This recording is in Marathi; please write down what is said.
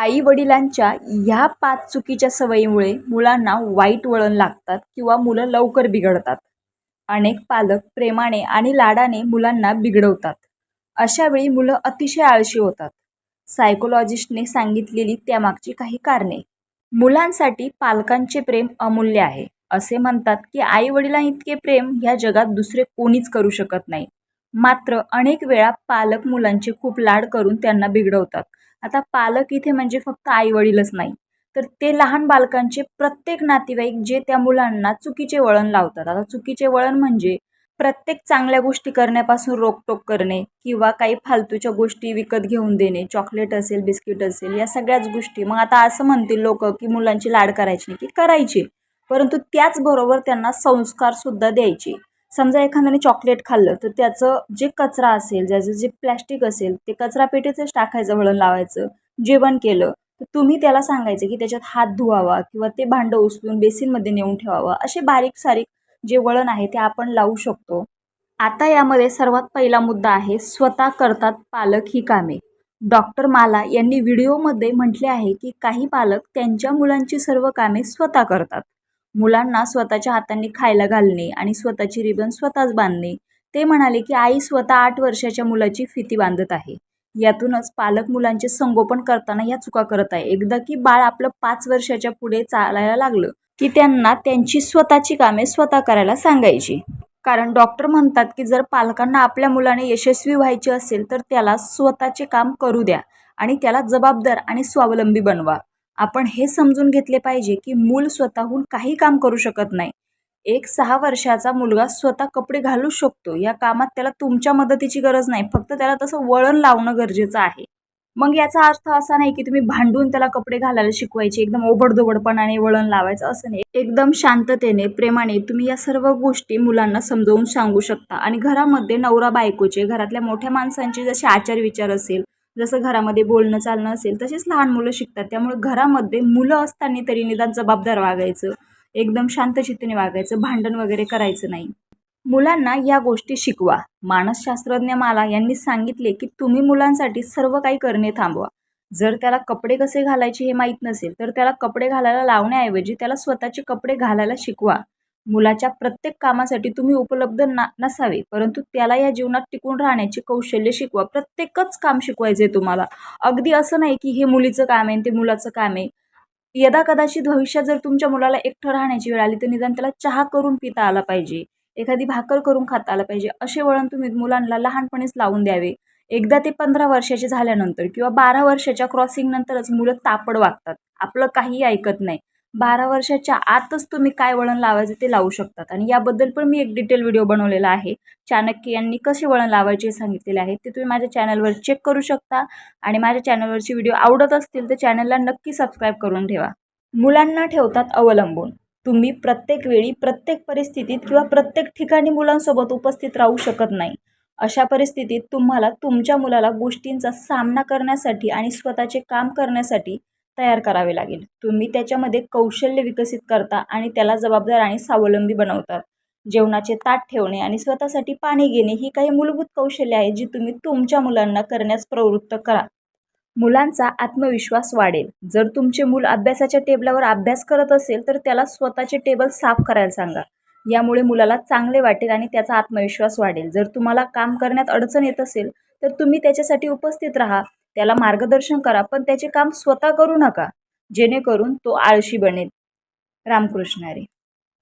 आई वडिलांच्या ह्या पाच चुकीच्या सवयीमुळे मुलांना वाईट वळण लागतात किंवा मुलं लवकर बिघडतात. अनेक पालक प्रेमाने आणि लाडाने मुलांना बिघडवतात. अशावेळी मुलं अतिशय आळशी होतात. सायकोलॉजिस्टने सांगितलेली त्यामागची काही कारणे. मुलांसाठी पालकांचे प्रेम अमूल्य आहे. असे म्हणतात की आई वडिलांइतके प्रेम ह्या जगात दुसरे कोणीच करू शकत नाही. मात्र अनेक वेळा पालक मुलांचे खूप लाड करून त्यांना बिघडवतात. आता पालक इथे म्हणजे फक्त आई वडीलच नाही. तर ते लहान बालकांचे प्रत्येक नातेवाईक जे त्या मुलांना चुकीचे वळण लावतात. आता चुकीचे वळण म्हणजे प्रत्येक चांगल्या गोष्टी करण्यापासून रोकटोक करणे किंवा काही फालतूच्या गोष्टी विकत घेऊन देणे. चॉकलेट असेल बिस्किट असेल या सगळ्याच गोष्टी. मग आता असं म्हणतील लोक की मुलांची लाड करायची नाही की करायची. परंतु त्याचबरोबर त्यांना संस्कारसुद्धा द्यायचे. समजा एखाद्याने चॉकलेट खाल्लं तर त्याचं जे कचरा असेल ज्याचं जे प्लॅस्टिक असेल ते कचरापेटीतच टाकायचं वळण लावायचं जेवण केलं तर तुम्ही त्याला सांगायचं की त्याच्यात हात धुवावा किंवा ते भांडं उचलून बेसिनमध्ये नेऊन ठेवावं. असे बारीक सारीक जे वळण आहे ते आपण लावू शकतो. आता यामध्ये सर्वात पहिला मुद्दा आहे स्वतः करतात पालक ही कामे. डॉक्टर माला यांनी व्हिडिओमध्ये म्हटले आहे की काही पालक त्यांच्या मुलांची सर्व कामे स्वतः करतात. मुलांना स्वतःच्या हातांनी खायला घालणे आणि स्वतःची रिबन स्वतःच बांधणे. ते म्हणाले की आई स्वतः आठ वर्षाच्या मुलाची फिती बांधत आहे. यातूनच पालक मुलांचे संगोपन करताना ह्या चुका करत आहे. एकदा की बाळ आपलं पाच वर्षाच्या पुढे चालायला लागलं की त्यांना त्यांची स्वतःची कामे स्वतः करायला सांगायची. कारण डॉक्टर म्हणतात की जर पालकांना आपल्या मुलाने यशस्वी व्हायचे असेल तर त्याला स्वतःचे काम करू द्या आणि त्याला जबाबदार आणि स्वावलंबी बनवा. आपण हे समजून घेतले पाहिजे की मूल स्वतःहून काही काम करू शकत नाही. एक सहा वर्षाचा मुलगा स्वतः कपडे घालू शकतो. या कामात त्याला तुमच्या मदतीची गरज नाही. फक्त त्याला तसं वळण लावणं गरजेचं आहे. मग याचा अर्थ असा नाही की तुम्ही भांडून त्याला कपडे घालायला शिकवायचे एकदम ओबडधोबडपणाने वळण लावायचं असं नाही. एकदम शांततेने प्रेमाने तुम्ही या सर्व गोष्टी मुलांना समजवून सांगू शकता. आणि घरामध्ये नवरा बायकोचे घरातल्या मोठ्या माणसांचे जसे आचार विचार असेल जसं घरामध्ये बोलणं चालणं असेल तसेच लहान मुलं शिकतात. त्यामुळे घरामध्ये मुलं असताना तरी निदान जबाबदार वागायचं एकदम शांतचित्तीने वागायचं भांडण वगैरे करायचं नाही. मुलांना या गोष्टी शिकवा. मानसशास्त्रज्ञ माला यांनी सांगितले की तुम्ही मुलांसाठी सर्व काही करणे थांबवा. जर त्याला कपडे कसे घालायचे हे माहीत नसेल तर त्याला कपडे घालायला लावण्याऐवजी त्याला स्वतःचे कपडे घालायला शिकवा. मुलाच्या प्रत्येक कामासाठी तुम्ही उपलब्ध ना नसावे. परंतु त्याला या जीवनात टिकून राहण्याची कौशल्य शिकवा. प्रत्येकच काम शिकवायचं आहे तुम्हाला. अगदी असं नाही की हे मुलीचं काम आहे ते मुलाचं काम आहे. यदा कदाचित भविष्यात जर तुमच्या मुलाला एकटं राहण्याची वेळ आली तर निदान त्याला चहा करून पिता आला पाहिजे. एखादी भाकर करून खाता आला पाहिजे. असे वळण तुम्ही मुलांना लहानपणीच लावून द्यावे. एकदा ते पंधरा वर्षाचे झाल्यानंतर किंवा बारा वर्षाच्या क्रॉसिंगनंतरच मुलं तापड वागतात. आपलं काही ऐकत नाही. बारा वर्षाच्या आतच तुम्ही काय वळण लावायचं ते लावू शकतात. आणि याबद्दल पण मी एक डिटेल व्हिडिओ बनवलेला आहे. चाणक्य यांनी कसे वळण लावायचे हे सांगितलेले आहे. ते तुम्ही माझ्या चॅनलवर चेक करू शकता. आणि माझ्या चॅनलवरचे व्हिडिओ आवडत असतील तर चॅनलला नक्की सबस्क्राईब करून ठेवा. मुलांना ठेवतात अवलंबून. तुम्ही प्रत्येक वेळी प्रत्येक परिस्थितीत किंवा प्रत्येक ठिकाणी मुलांसोबत उपस्थित राहू शकत नाही. अशा परिस्थितीत तुम्हाला तुमच्या मुलाला गोष्टींचा सामना करण्यासाठी आणि स्वतःचे काम करण्यासाठी तयार करावे लागेल. तुम्ही त्याच्यामध्ये कौशल्य विकसित करता आणि त्याला जबाबदार आणि स्वावलंबी बनवतात. जेवणाचे ताट ठेवणे आणि स्वतःसाठी पाणी घेणे ही काही मूलभूत कौशल्य आहेत जी तुम्ही तुमच्या मुलांना करण्यास प्रवृत्त करा. मुलांचा आत्मविश्वास वाढेल. जर तुमचे मूल अभ्यासाच्या टेबलावर अभ्यास करत असेल तर त्याला स्वतःचे टेबल साफ करायला सांगा. यामुळे मुलाला चांगले वाटेल आणि त्याचा आत्मविश्वास वाढेल. जर तुम्हाला काम करण्यात अडचण येत असेल तर तुम्ही त्याच्यासाठी उपस्थित राहा. त्याला मार्गदर्शन करा पण त्याचे काम स्वतः करू नका जेणेकरून तो आळशी बनेल. रामकृष्ण रे